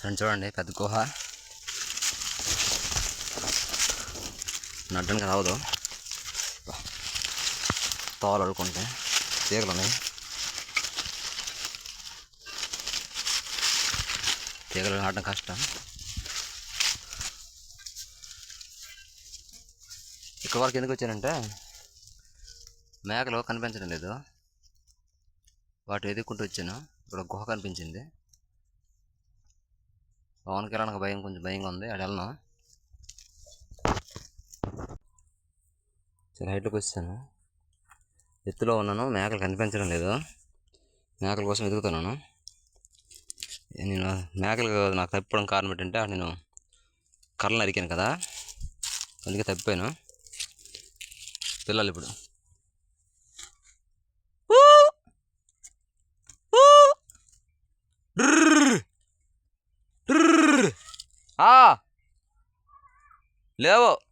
Friend చూడండి పెద్ద గుహ. నడ్డానికి రావదు. తోలు అడుకుంటే తీగలు ఉన్నాయి తీగలు నాటడం కష్టం. ఇక్కడ వరకు ఎందుకు వచ్చానంటే మేకలు కనిపించడం లేదు. వాటి ఎదుర్కొంటూ వచ్చాను. ఇక్కడ గుహ కనిపించింది. లోనికి వెళ్ళడానికి భయం కొంచెం భయంగా ఉంది అక్కడ వెళ్ళను చాలా హైట్లోకి వచ్చాను ఎత్తులో ఉన్నాను మేకలు కనిపించడం లేదు. మేకల కోసం ఎదుగుతున్నాను నేను మేకలు నాకు తప్పిపోవడం కారణం ఏంటంటే నేను కర్రలు నరికాను కదా. అందుకే తప్పిపోయాను. పిల్లలు ఇప్పుడు. లేవు.